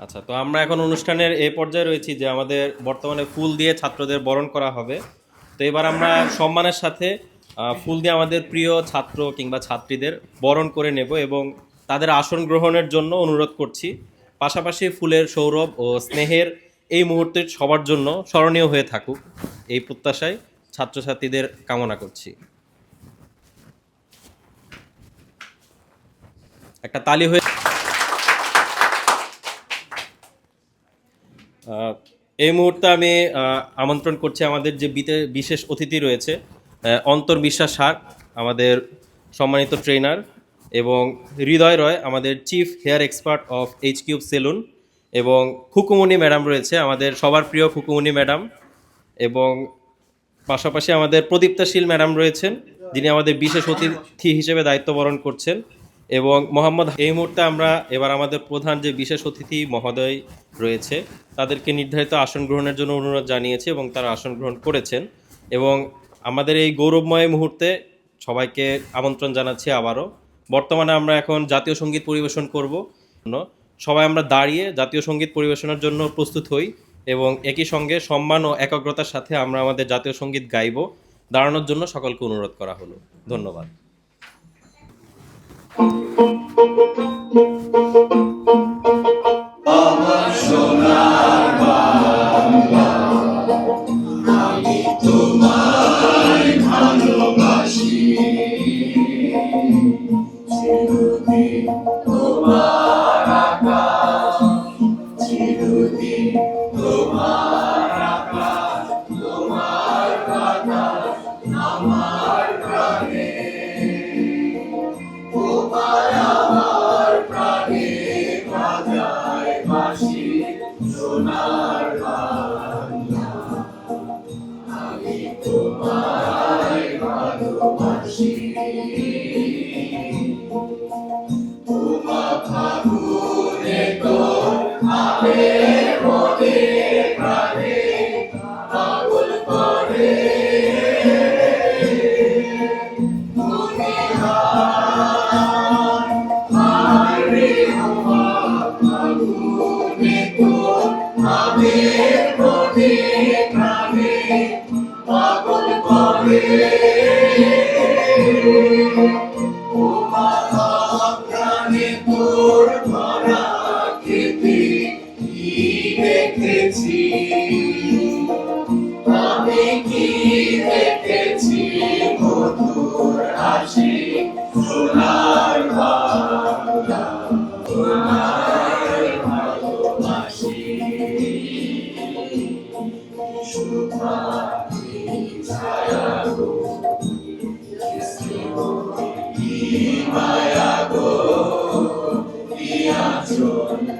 আচ্ছা তো আমরা এখন অনুষ্ঠানের এই পর্যায়ে রয়েছি যে আমাদের বর্তমানে ফুল দিয়ে ছাত্রদের বরণ করা হবে। তো এবার আমরা সম্মানের সাথে ফুল দিয়ে আমাদের প্রিয় ছাত্র কিংবা ছাত্রীদের বরণ করে নেব এবং তাদের আসন গ্রহণের জন্য অনুরোধ করছি। পাশাপাশি ফুলের সৌরভ ও স্নেহের এই মুহূর্তে সবার জন্য স্মরণীয় হয়ে থাকুক। এই প্রত্যাশায় ছাত্রছাত্রীদের কামনা করছি। একটা তালি হয়ে এই মুহূর্তে আমি আমন্ত্রণ করছি আমাদের যে বিশেষ অতিথি রয়েছে অন্তর বিশ্বাস সার আমাদের সম্মানিত ট্রেনার এবং হৃদয় রয়, আমাদের chief hair expert of H cube salon এবং খুকুমণি ম্যাডাম রয়েছে, আমাদের সবার প্রিয় খুকুমণি ম্যাডাম এবং পাশাপাশি আমাদের প্রদীপ্তাশীল ম্যাডাম রয়েছেন, যিনি আমাদের বিশেষ অতিথি হিসেবে দায়িত্ব বরণ করছেন। এবং মোহাম্মদ, এই মুহূর্তে আমরা এবার আমাদের প্রধান যে বিশেষ অতিথি মহোদয় রয়েছে, তাদেরকে নির্ধারিত আসন গ্রহণের জন্য অনুরোধ জানিয়েছে এবং তারা আসন গ্রহণ করেছেন এবং আমাদের এই গৌরবময় মুহূর্তে সবাইকে আমন্ত্রণ জানাচ্ছি আবারও। বর্তমানে আমরা এখন জাতীয় সংগীত পরিবেশন করব। সবাই আমরা দাঁড়িয়ে জাতীয় সংগীত পরিবেশনের জন্য প্রস্তুত হই এবং একই সঙ্গে সম্মান ও একাগ্রতার সাথে আমরা আমাদের জাতীয় সংগীত গাইব। দাঁড়ানোর জন্য সকলকে অনুরোধ করা হলো। ধন্যবাদ। Thank you. তোমায় ভালোবাসি উমা ফাগুনে তোর আবে মনে প্রাণে uma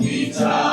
Italian.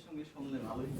সংগীত শুনলে ভালোই